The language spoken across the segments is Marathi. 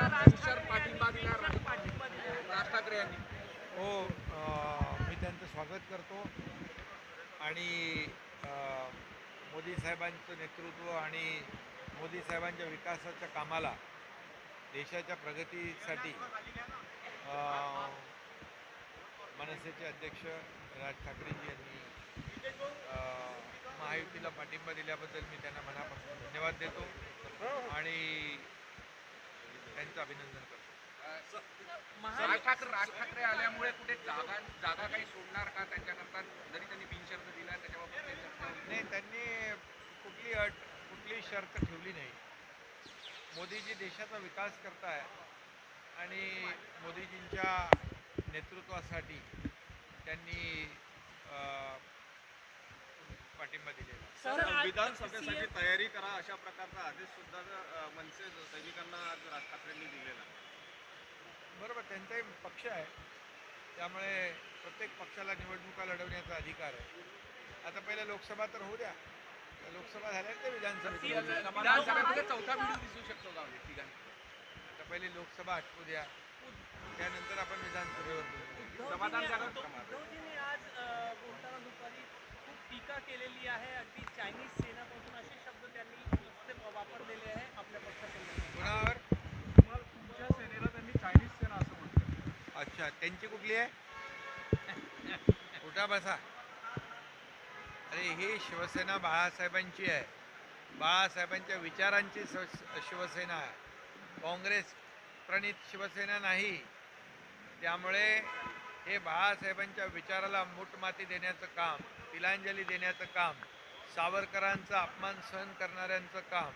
राज पाठिंबा राज ठाकरे यांनी. हो मी त्यांचं स्वागत करतो. आणि मोदी साहेबांचं नेतृत्व आणि मोदी साहेबांच्या विकासाच्या कामाला देशाच्या प्रगतीसाठी मनसेचे अध्यक्ष राज ठाकरेजी यांनी महायुतीला पाठिंबा दिल्याबद्दल मी त्यांना मनापासून धन्यवाद देतो. आणि त्यांचं अभिनंदन करतो. राज ठाकरे राज ठाकरे आल्यामुळे कुठे जागा जागा काही सोडणार का त्यांच्याकरता? जरी त्यांनी बिनशर्त दिला त्याच्याबाबत? नाही? त्यांनी कुठली अट कुठली शर्त ठेवली नाही. मोदीजी देशाचा विकास करताय आणि मोदीजींच्या नेतृत्वासाठी त्यांनी पाठिंबा आज विधानसभेसाठी तयारी करा अशा प्रकारचा आदेश सुद्धा मनसे सैनिकांना आज राज ठाकरेंनी दिलेला. आहे. बरोबर त्यांचाही पक्ष आहे. त्यामुळे प्रत्येक पक्षाला निवडणुका लढवण्याचा अधिकार आहे. आता पहिले लोकसभा तर होऊ द्या. लोकसभा झाल्यानंतर ते विधानसभेमध्ये चौथा व्हिडिओ दिसू शकतो का ठिकाणी आता पहिले लोकसभा आटवू द्या. त्यानंतर आपण विधानसभेवर बोलू. टीका केलेली आहे. अगदी चायनीज सेनापासून असे शब्द त्यांनी नुसते वापरलेले आहे आपल्या तुम्हाला तुमच्या सेनेला त्यांनी चायनीज सेना असं म्हटलं. अच्छा त्यांची कुठली आहे? उठा बसा. अरे ही शिवसेना बाळासाहेबांची आहे. बाळासाहेबांच्या विचारांची शिव- शिवसेना आहे. काँग्रेस प्रणित शिवसेना नाही. त्यामुळे हे बाळासाहेबांच्या विचाराला मूठमाती देण्याचं काम तिलांजली देण्याचं काम सावरकरांचा अपमान सहन करणाऱ्यांचं काम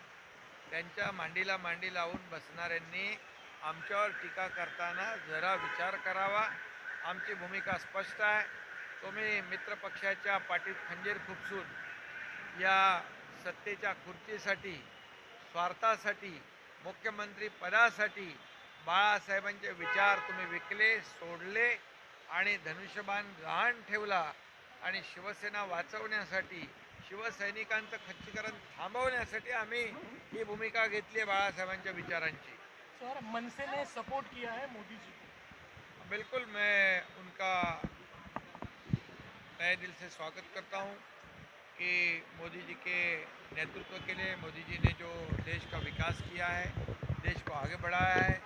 त्यांच्या मांडीला मांडी लावून बसणाऱ्यांनी आमच्यावर टीका करताना जरा विचार करावा. आमची भूमिका स्पष्ट आहे. तुम्ही मित्रपक्षाच्या पाठीत खंजीर खुपसून या सत्तेच्या खुर्चीसाठी स्वार्थासाठी मुख्यमंत्री पदासाठी बाळासाहेबांचे विचार तुम्ही विकले सोडले आणि धनुष्यबाण गहाण ठेवला. आणि शिवसेना वाचवण्यासाठी शिवसैनिकांचं खच्चीकरण थांबवण्यासाठी आम्ही ही भूमिका घेतली आहे बाळासाहेबांच्या विचारांची. सर मनसे ने सपोर्ट किया है मोदी जी को. बिल्कुल मैं उनका तय दिल से स्वागत करता हूँ कि मोदी जी के नेतृत्व के लिए मोदी जी ने जो देश का विकास किया है देश को आगे बढ़ाया है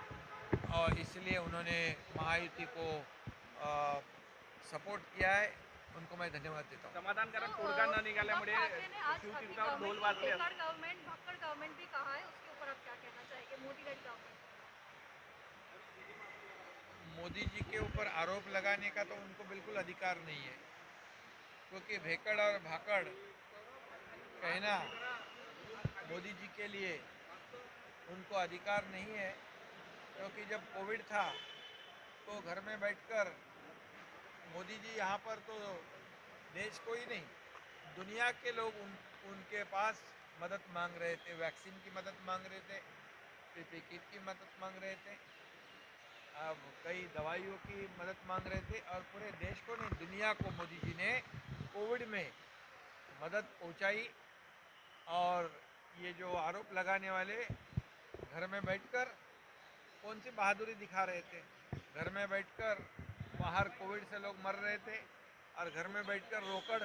और इसलिए उन्होंने महायुति को आ, सपोर्ट किया है। उनको मैं धन्यवाद देता हूँ। समाधानकारक तोडगा न शिवतीर्थावर ढोल वाजले गवर्नमेंट भक्कड़ गवर्नमेंट भी कहा है उसके ऊपर आप क्या कहना चाहेंगे? मोदी गवर्नमेंट। मोदी जी के ऊपर आरोप लगाने का तो उनको बिल्कुल अधिकार नहीं है। क्योंकि भेकड़ और भाकड़ कहना मोदी जी के लिए उनको अधिकार नहीं है। क्योंकि जब कोविड था तो घर में बैठकर मोदी जी यहाँ पर तो देश को ही नहीं। दुनिया के लोग उन, उनके पास मदद मांग रहे थे, वैक्सीन की मदद मांग रहे थे, पीपी किट की मदद मांग रहे थे। अब कई दवाइयों की मदद मांग रहे थे और पूरे देश को नहीं, दुनिया को मोदी जी ने कोविड में मदद पहुंचाई और ये जो आरोप लगाने वाले घर में बैठकर कौन सी बहादुरी दिखा रहे थे? घर में बैठकर बाहर कोविड से लोग मर रहे थे और घर में बैठकर रोकड़।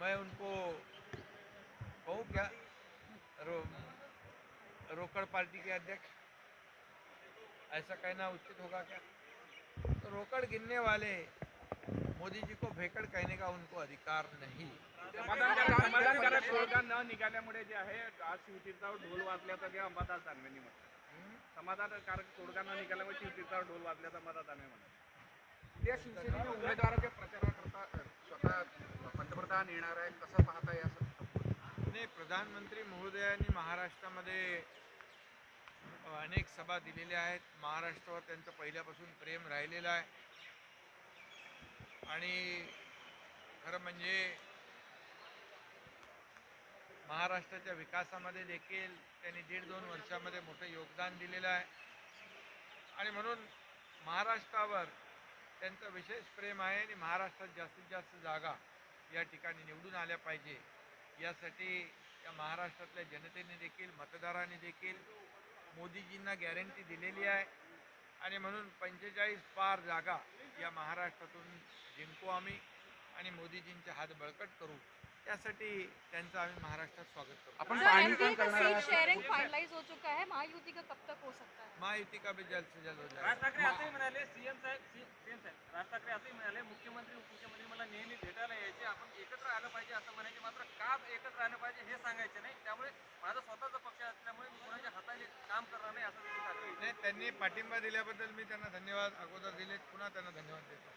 मैं उनको कहूँ क्या? रो, रोकड़ पार्टी के अध्यक्ष ऐसा कहना उचित होगा क्या? तो रोकड़ गिनने वाले मोदी जी को भेकड़ कहने का उनको अधिकार नहीं। समाधानकारक तोडगा न निघाल्यामुळे जे आहे ढोल वाजल्याचं जे अंबादास समाधानकारक तोडगा न निघाल्यामुळे शिवसेनेचा ढोल वाजल्याचा अंबादास दानवे म्हणा. त्या शिवसेनेच्या उमेदवाराच्या प्रचाराकरता स्वतः पंतप्रधान येणार आहे कसं पाहता या नाही प्रधानमंत्री महोदयांनी महाराष्ट्रामध्ये अनेक सभा दिलेल्या आहेत. महाराष्ट्रावर त्यांचं पहिल्यापासून प्रेम राहिलेलं आहे. आणि खरं म्हणजे महाराष्ट्राच्या विकासामध्ये देखील त्यांनी दीड दोन वर्षामध्ये मोठं योगदान दिलेलं आहे. आणि म्हणून महाराष्ट्रावर त्यांचं विशेष प्रेम आहे आणि महाराष्ट्रात जास्तीत जास्त जागा या ठिकाणी निवडून आल्या पाहिजे. यासाठी या महाराष्ट्रातल्या जनतेने देखील मतदारांनी देखील मोदीजींना गॅरंटी दिलेली आहे. आणि म्हणून पंचेचाळीस पार जागा या महाराष्ट्रातून जिंकू आम्ही आणि मोदीजींचे हात बळकट करू. त्यासाठी त्यांचं आम्ही महाराष्ट्रात स्वागत करतो. आपण पाणी एमपी पण का करणार सीट आहात. शेयरिंग फाइनलाइज हो चुका है महायुति का कब तक हो सकता है? महायुती का भी जल्द से जल्द हो राज जाएगा ठाकरे असंही म्हणाले सीएम साहेब सीएम साहेब राज ठाकरे असंही म्हणाले मुख्यमंत्री उपमुख्यमंत्री मला नेहमी भेटायला यायचे आपण एकत्र आलं पाहिजे असं म्हणायचे मात्र का एकत्र आलं पाहिजे हे सांगायचे नाही. त्यामुळे माझा स्वतःचा पक्ष असल्यामुळे मी कोणाच्या हाताने काम करणार नाही असं नाही त्यांनी पाठिंबा दिल्याबद्दल मी त्यांना धन्यवाद अगोदर दिले पुन्हा त्यांना धन्यवाद देतो.